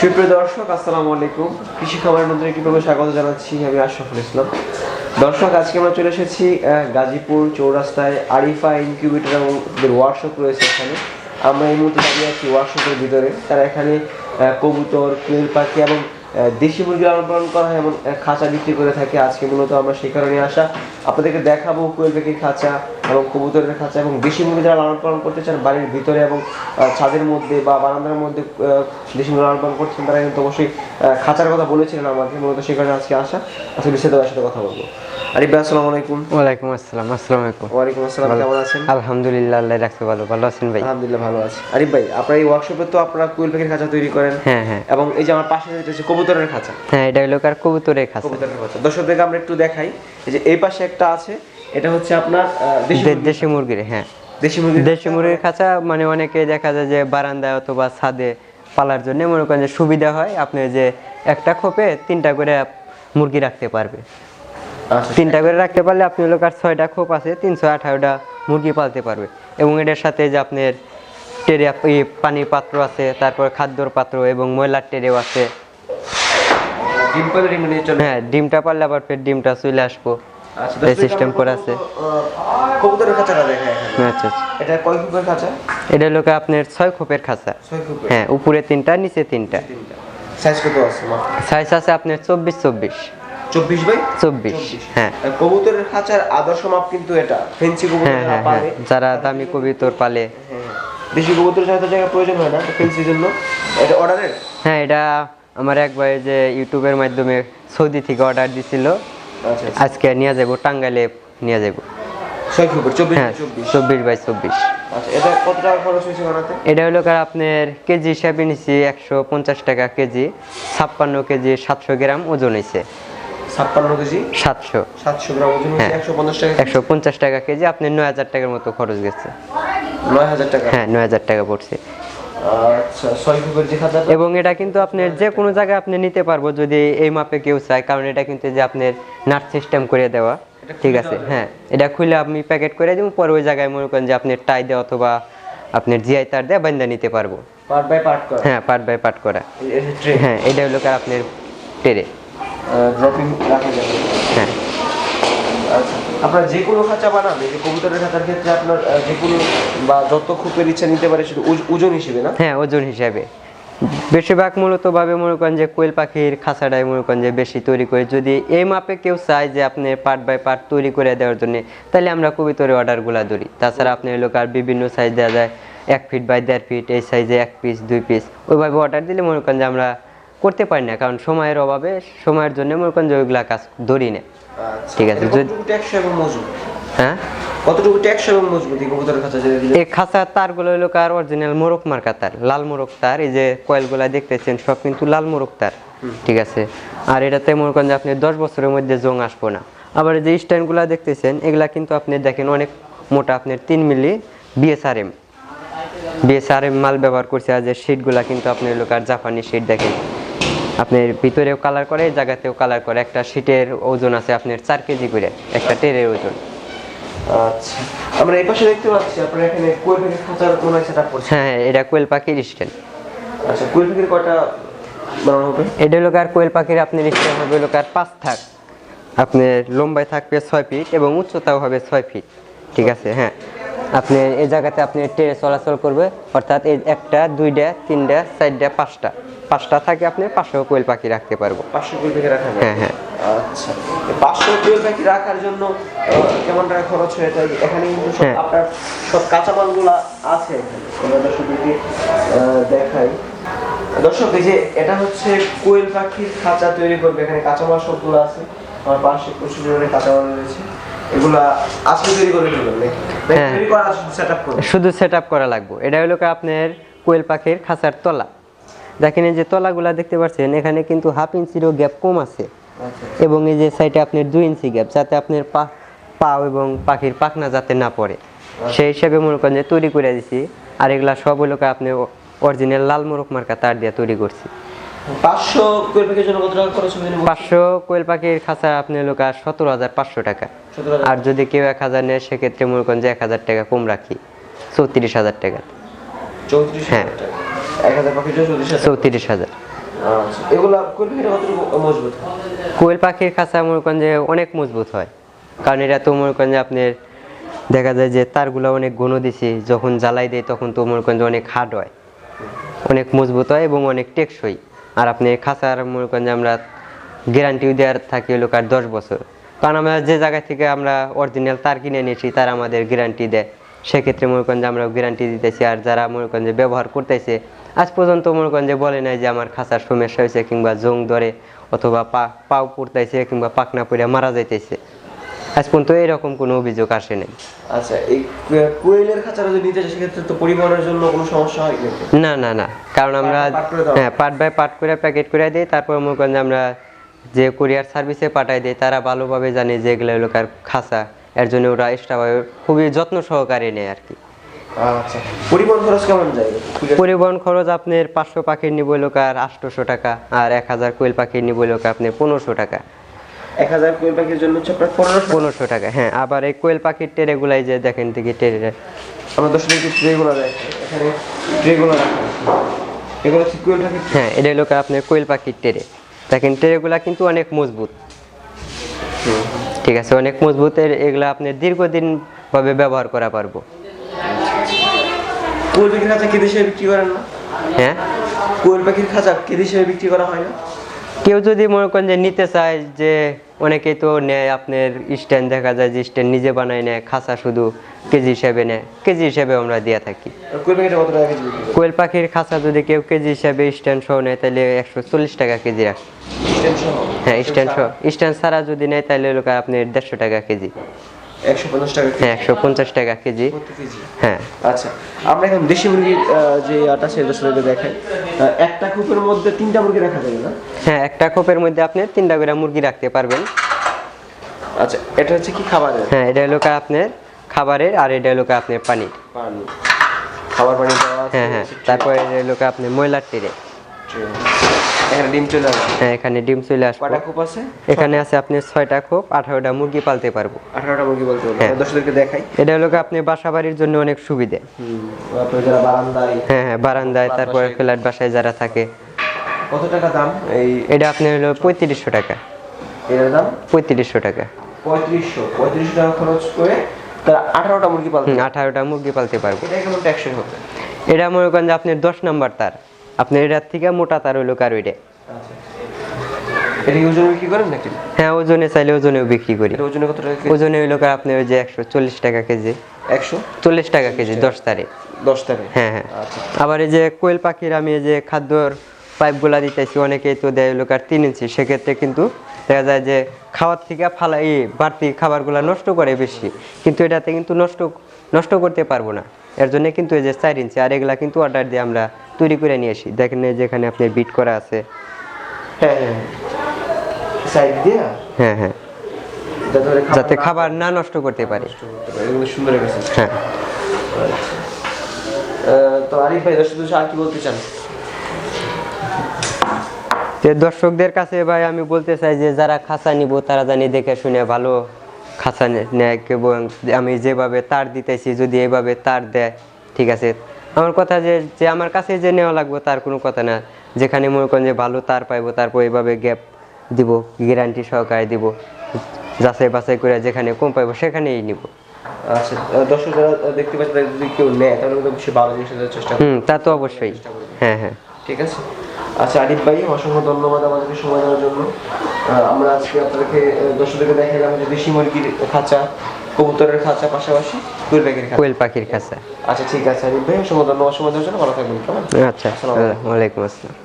সুপ্রিয় দর্শক, আসসালামু আলাইকুম। কৃষি খামারের নতুন একটি স্বাগত জানাচ্ছি আমি আশরাফুল ইসলাম। দর্শক, আজকে আমরা চলে এসেছি গাজীপুর চৌরাস্তায় আরিফা ইনকিউবেটর এবং ওয়ার্কশপ রয়েছে এখানে। আমরা এই মুহূর্তে দাঁড়িয়ে আছি ওয়ার্কশপের ভিতরে। তারা এখানে কবুতর, কোয়েল পাখি এবং দেশি মুরগি লালন পালন করা হয় এমন খাঁচা বিক্রি করে থাকে। আজকে মূলত আমরা সেই কারণে আসা। আপনাদেরকে দেখাবো কোয়েল পাখির খাঁচা এবং কবুতরের খাঁচা এবং দেশি মুরগি যারা লালন পালন করতে চান বাড়ির ভিতরে এবং ছাদের মধ্যে বা বারান্দার মধ্যে দেশি মুরগি লালন পালন করছেন তারা কিন্তু অবশ্যই খাঁচার কথা বলেছিলেন আমাকে মূলত সেই কারণে আজকে আসা। আজকে বিশেষ সাথে কথা বলব। আরিফ ভাই আসসালামু আলাইকুম। ওয়ালাইকুম আসসালাম আসসালামু আলাইকুম। ওয়ালাইকুম আসসালাম কেমন আছেন? আলহামদুলিল্লাহ আল্লাহ রাখতে ভালো। ভালো আছেন ভাই? আলহামদুলিল্লাহ ভালো আছি। আরিফ ভাই আপনার এই ওয়ার্কশপে তো আপনারা কোয়েল পাখির খাঁচা তৈরি করেন। হ্যাঁ হ্যাঁ। এবং এই যে আমার পাশে যেটা হচ্ছে কবুতরের খাঁচা। হ্যাঁ এটা হলো কার? কবুতরের খাঁচা। কবুতরের খাঁচা। দর্শকদেরকে আমরা একটু দেখাই। এই যে এই পাশে একটা আছে এটা হচ্ছে আপনার দেশি মুরগি- মুরগির হ্যাঁ। দেশি মুরগি দেশি মুরগির খাঁচা মানে অনেকে দেখা যায় যে বারান্দায় অথবা ছাদে পালার জন্য মনে করেন যে সুবিধা হয় আপনি যে একটা খোপে তিনটা করে মুরগি রাখতে পারবে। আচ্ছা তিনটা করে রাখতে পারলে আপনি হলো কার ছয়টা খোপ আছে তিনশো আঠারোটা মুরগি পালতে পারবে। এবং এটার সাথে যে আপনার টেরে পানির পাত্র আছে তারপর খাদ্যর পাত্র এবং ময়লার টেরেও আছে। হ্যাঁ ডিমটা পারলে আবার ফের ডিমটা চলে আসব। এই সিস্টেম করা আছে। কবুতরের খাঁচাটা দেখাই এখানে আচ্ছা আচ্ছা। এটা কয় কুপের খাঁচা? এটা হলো আপনার ছয় খোপের খাঁচা। হ্যাঁ উপরে তিনটা নিচে তিনটা। সাইজ কত আছে মা? সাইজ আছে আপনার চব্বিশ চব্বিশ। চব্বিশ বাই চব্বিশ হ্যাঁ। কবুতরের খাঁচার আদর্শ মাপ কিন্তু এটা। ফেন্সি কবুতর হ্যাঁ হ্যাঁ হ্যাঁ। পালে। যারা দামি কবিতর পালে। হ্যাঁ, দেশি কবুতরের সাথে জায়গা প্রয়োজন হয় না ফেন্সির জন্য। এটা অর্ডারের হ্যাঁ এটা আমার এক ভাই যে ইউটিউবের মাধ্যমে সৌদি থেকে অর্ডার দিছিল। আচ্ছা আচ্ছা আজকে নিয়ে যাব টাঙ্গাইলে নিয়ে যাব চব্বিশ হ্যাঁ বাই চব্বিশ। আচ্ছা এটা হলো কার আপনার কেজি হিসাবে একশো পঞ্চাশ টাকা কেজি ছাপ্পান্ন কেজি সাতশো গ্রাম ওজন হয়েছে। ছাপ্পান্ন কেজি? সাতশো। সাতশো গ্রাম ওজন হ্যাঁ। একশো পঞ্চাশ টাকা কেজি? নয় হাজার টাকার মতো খরচ গেছে। নয় হাজার টাকা? হ্যাঁ নয় হাজার টাকা পড়ছে। আচ্ছা এবং এটা কিন্তু আপনার যে কোনো জায়গায় আপনি নিতে পারব যদি এই মাপে কেউ চায় কারণ এটা কিন্তু যে আপনার নাট সিস্টেম করে দেওয়া। ঠিক আছে হ্যাঁ এটা খুলে আপনি প্যাকেট করে দিব পরে ওই জায়গায় মনে করেন যে আপনি টাই দেওয়া অথবা আপনার জিআই তার দিয়ে বান্ধা নিতে পারব। পার্ট বাই পার্ট করা? হ্যাঁ পার্ট বাই পার্ট করা। হ্যাঁ এটা হলো আপনার টেরে ড্রপিং রাখা যাবে। হ্যাঁ। আপনার যে কোনো খাঁচা বানান, এই যে কবুতরের খাঁচার ক্ষেত্রে আপনার যে কোনো, বা যত খুপের ইচ্ছা নিতে পারে ওজ- ওজন হিসেবে না? হ্যাঁ ওজন হিসাবে। বেশিরভাগ মূলত ভাবে মনে করেন যে কোয়েল পাখির খাঁচাটাই মনে করেন যে বেশি তৈরি করে। যদি এই মাপে কেউ চায় যে আপনি পার্ট বাই পার্ট তৈরি করে দেওয়ার জন্য, তাহলে আমরা কবিতরের অর্ডারগুলো ধরি। তাছাড়া আপনি লোক আর বিভিন্ন সাইজ দেওয়া যায়, এক ফিট বাই দেড় ফিট এই সাইজে এক পিস দুই পিস ওইভাবে অর্ডার দিলে মনে করেন যে আমরা করতে পারি না, কারণ সময়ের অভাবে, সময়ের জন্য মনে করেন যে ওইগুলা কাজ ধরি না। ঠিক আছে, যদি- কতটুকু টেকসই এবং মজবুত হ্যাঁ? কতটুকু টেকসই এবং মজবুত এই কবুতরের খাঁচা এই খাঁচার তারগুলো হলো কার? অরিজিনাল মোরক মার্কা তার লাল মোরক তার এই যে কয়েলগুলা দেখতেছেন সব কিন্তু লাল মোরক তার ঠিক আছে? আর এটাতে মনে করেন যে আপনি দশ বছরের মধ্যে জং আসব না। আবার এই যে স্ট্যান্ডগুলা দেখতেছেন এগুলা কিন্তু আপনি দেখেন অনেক মোটা আপনার তিন মিলি বিএসআরএম বিএসআরএম মাল ব্যবহার করছে আর যে শিটগুলা কিন্তু আপনি লোক আর জাপানি শিট দেখেন। আপনার ভিতরেও কালার করে জায়গাতেও কালার করে। একটা শিটের ওজন আছে আপনার চার কেজি করে একটা টেরের ওজন। আচ্ছা। আমরা এই পাশে দেখতে পাচ্ছি আপনার এখানে কোয়েল পাখির খাঁচার মনে হয় সেটা করছে হ্যাঁ এটা কোয়েল পাখির স্ট্যান্ড আচ্ছা কোয়েল পাখির কয়টা বানানো হবে? এটা হলো কার কোয়েল পাখির আপনার স্টেম হবে হলো কার পাঁচ থাক। আপনার লম্বায় থাকবে ছয় ফিট এবং উচ্চতাও হবে ছয় ফিট ঠিক আছে হ্যাঁ। আপনি এই জায়গাতে আপনি ট্রেনে চলাচল করবে অর্থাৎ এই একটা দুইটা তিনটা চারটা পাঁচটা। পাঁচটা থাকে আপনি পাঁচশো কোয়েল পাখি রাখতে পারব। পাঁচশো কোয়েল পাখি রাখা হ্যাঁ হ্যাঁ। আচ্ছা। পাঁচশো কোয়েল পাখি রাখার জন্য কেমন টাকা খরচ হয়ে যায়? এখানে হ্যাঁ। আপনার সব কাঁচামালগুলো আছে দর্শকদেরকে দেখাই। দর্শক এই যে এটা হচ্ছে কোয়েল পাখির খাঁচা তৈরি করবে। এখানে কাঁচামাল সবগুলো আছে। আমার পাশে প্রচুর পরিমাণে কাঁচামাল রয়েছে। এগুলা আজকে তৈরি করে ফেলবেন নাকি? হ্যাঁ। শুধু সেট আপ করা লাগবে। এটা হলো আপনার কোয়েল পাখির খাঁচার তলা। দেখেন এই যে তলাগুলা দেখতে পাচ্ছেন এখানে কিন্তু হাফ ইঞ্চিরও গ্যাপ কম আছে। আচ্ছা। এবং এই যে সাইডে আপনার দুই ইঞ্চি গ্যাপ যাতে আপনার পা পাও এবং পাখির পাখনা যাতে না পড়ে। সেই হিসাবে মনে করেন যে তৈরি করে দিছি। আর এগুলা সব হলো আপনি অরিজিনাল লাল মোরক মার্কা তার দিয়ে তৈরি করছি। পাঁচশো কোয়েল পাখির জন্য কত টাকা খরচ হবে? পাঁচশো কোয়েল পাখির খাঁচা আপনি সতেরো হাজার পাঁচশো টাকা। আর যদি কেউ এক হাজার নেয় সেক্ষেত্রে মনে করেন যে এক হাজার টাকা কম রাখি। চৌত্রিশ হাজার টাকা। চৌত্রিশ হ্যাঁ। হাজার টাকা। এক হাজার পাখির জন্য চৌত্রিশ হাজার। আচ্ছা এগুলা মজবুত? কোয়েল পাখির খাঁচা মনে করেন যে অনেক মজবুত হয়। কারণ এটা তো মনে করেন যে আপনার দেখা যায় যে তারগুলো অনেক ঘন দিছি যখন জ্বালাই দেয় তখন তো মনে করেন যে অনেক হার্ড হয়। অনেক মজবুত হয় এবং অনেক টেকসই। আর আপনি খাঁচার মনে করেন যে আমরা গ্যারান্টিও দেওয়ার থাকি হলো কার দশ বছর। কারণ আমরা যে জায়গা থেকে আমরা অরিজিনাল তার কিনে নিয়েছি, তারা আমাদের গ্যারান্টি দেয়। সেক্ষেত্রে মনে করেন যে আমরা গ্যারান্টি দিতেছি আর যারা মনে করেন যে ব্যবহার করতেছে, আজ পর্যন্ত মনে করেন যে বলে নাই যে আমার খাঁচার সমস্যা হয়েছে কিংবা জং ধরে অথবা পা, পাও পড়তেছে কিংবা পাকনা পড়ে মারা যাইতেছে। আজ পর্যন্ত এরকম কোনো অভিযোগ আসে নাই। আচ্ছা এই কোয়েলের খাঁচাটা যদি নিতে সেক্ষেত্রে তো পরিবহনের জন্য কোনো সমস্যা হয় না না না। কারণ আমরা? হ্যাঁ পার্ট বাই পার্ট করে প্যাকেট করে দিই তারপর মনে করেন যে আমরা যে কুরিয়ার সার্ভিসে পাঠাই দিই তারা ভালোভাবে জানে যে এগুলো হলো কার খাসা এর জন্য ওরা এক্সট্রাভাবে খুবই যত্ন সহকারে নেয় আর কি। আচ্ছা পরিবহন খরচ কেমন যায়? পরিবহন খরচ আপনার পাঁচশো পাখির নিব লোকার আটশোশো টাকা আর এক হাজার কোয়েল পাখির নিব লোকার আপনার পনেরোশো টাকা। এক হাজার কোয়েল পাখির জন্য হচ্ছে আপনার পনেরোশো পনেরোশো টাকা হ্যাঁ আবার এই কোয়েল পাখির টেরেগুলাই যে দেখেন থেকে টেরে আমরা দর্শকদেরকে ট্রেগুলো দেখে এখানে ট্রেগুলো রাখা এগুলো হচ্ছে কোয়েল পাখির হ্যাঁ এটা হলো আপনার কোয়েল পাখির টেরে দেখেন টেরেগুলা কিন্তু অনেক মজবুত। ঠিক আছে অনেক মজবুত এগুলা আপনি দীর্ঘদিন ভাবে ব্যবহার করা পারব। কোয়েল পাখির খাঁচা কি হিসেবে বিক্রি করেন না? হ্যাঁ? কোয়েল পাখির খাঁচা কেজি হিসেবে বিক্রি করা হয় না? কেউ যদি মনে করেন যে নিতে চায় যে অনেকেই তো নেয় আপনার স্ট্যান্ড দেখা যায় যে স্ট্যান্ড নিজে বানায় নেয় খাঁচা শুধু কেজি হিসেবে নেয় কেজি হিসেবে আমরা দিয়ে থাকি। কোয়েল পাখির খাঁচা যদি কেউ কেজি হিসাবে স্ট্যান্ড সহ নেয় তাহলে একশো চল্লিশ টাকা কেজি রাখ। হ্যাঁ স্ট্যান্ড সহ। স্ট্যান্ড ছাড়া যদি নেয় তাহলে লোক আপনি দেড়শো টাকা কেজি। একশো পঞ্চাশ টাকা কেজি? হ্যাঁ একশো পঞ্চাশ টাকা কেজি। হ্যাঁ। আচ্ছা আমরা এখন দেশি মুরগির যে আটা সে দর্শকদের দেখাই। একটা কূপের মধ্যে তিনটা মুরগি রাখা যাবে না? হ্যাঁ একটা খোপের মধ্যে আপনি তিনটা করে মুরগি রাখতে পারবেন। আচ্ছা এটা হচ্ছে কি খাবারের? হ্যাঁ এটা হলো আপনার খাবারের আর এটা হলো আপনার পানির। পানি। খাবার পানি দেওয়া হ্যাঁ হ্যাঁ তারপরে এটা হলো আপনার ময়লার টেরে এখানে ডিম চলে আসবে? হ্যাঁ এখানে ডিম চলে আসবে। কটা কূপ আছে? এখানে আছে আপনি ছয়টা খোপ আঠারোটা মুরগি পালতে পারব। আঠারোটা মুরগি বলতে পারব। হ্যাঁ। দর্শকদেরকে দেখাই। এটা হলো আপনি বাসা বাড়ির জন্য অনেক সুবিধে। যারা বারান্দায় হ্যাঁ হ্যাঁ বারান্দায় তারপরে ফ্ল্যাট বাসায় যারা থাকে। কত টাকা দাম? এই এটা আপনি হলো পঁয়ত্রিশশো টাকা। এটার দাম? পঁয়ত্রিশশো টাকা। পঁয়ত্রিশশো। পঁয়ত্রিশশো টাকা খরচ করে তারা আঠারোটা মুরগি পালতে আঠারোটা মুরগি পালতে পারব। এটা কেমন ট্যাক্সের হবে। এটা মনে করেন যে আপনার দশ নাম্বার তার। আপনার এটার থেকে মোটা তার হইল কার ওইটা এটা ওজনে বিক্রি করেন নাকি? হ্যাঁ ওজনে চাইলে ওজনেও বিক্রি করি। ওজনে কত টাকা ওজনে হইল কার আপনার ওই যে একশো চল্লিশ টাকা কেজি। একশো? চল্লিশ টাকা কেজি দশ তারে। দশ টাকা হ্যাঁ হ্যাঁ। আচ্ছা। আবার এই যে কোয়েল পাখির আমি এই যে খাদ্যর পাইপগুলা দিতেছি অনেকেই তো দেয় হলো কার তিন ইঞ্চি। সেক্ষেত্রে কিন্তু দেখা যায় যে খাওয়ার থেকে ফালা এই বাড়তি খাবারগুলা নষ্ট করে বেশি। কিন্তু এটাতে কিন্তু নষ্ট নষ্ট করতে পারব না। এর জন্য কিন্তু এই যে চার ইঞ্চি আর এগুলা কিন্তু অর্ডার দিয়ে আমরা তৈরি করে নিয়ে আসি। দেখেন এই যেখানে আপনার বিট করা আছে। হ্যাঁ হ্যাঁ। হ্যাঁ হ্যাঁ। যাতে খাবার না নষ্ট করতে পারে। হ্যাঁ তো আরিফ ভাই দর্শক আর কি বলতে চান? যে দর্শকদের কাছে ভাই আমি বলতে চাই যে যারা খাঁচা নিব তারা জানি দেখে শুনে ভালো খাঁচা নেয় এবং আমি যেভাবে তার দিতেছি যদি এভাবে তার দেয় ঠিক আছে? আমার কথা যে যে আমার কাছে যে নেওয়া লাগবে তার কোনো কথা না। যেখানে মনে করেন যে ভালো তার পাইবো তারপর এভাবে গ্যাপ দিব গ্যারান্টি সহকারে দিব যাচাই বাছাই করে যেখানে কম পাইবো সেখানেই নিব। আচ্ছা আহ, দর্শক যারা দেখতে পাচ্ছে যদি কেউ নেয় তাহলে কিন্তু ভালো জিনিস চেষ্টা হুম তা তো অবশ্যই। হ্যাঁ হ্যাঁ। ঠিক আছে? আচ্ছা আরিফ ভাই অসংখ্য ধন্যবাদ আমাদেরকে সময় দেওয়ার জন্য। আমরা আজকে আপনাদেরকে দর্শকদেরকে দেখালাম যে দেশি মুরগির খাঁচা কবুতরের খাঁচা পাশাপাশি কুইল পাখির খাঁচা। কোয়েল পাখির খাঁচা। আচ্ছা ঠিক আছে আরিফ ভাই অসংখ্য ধন্যবাদ সময় দেওয়ার জন্য। ভালো থাকবেন কেমন? আচ্ছা আসসালামু আলাইকুম। আসসালাম।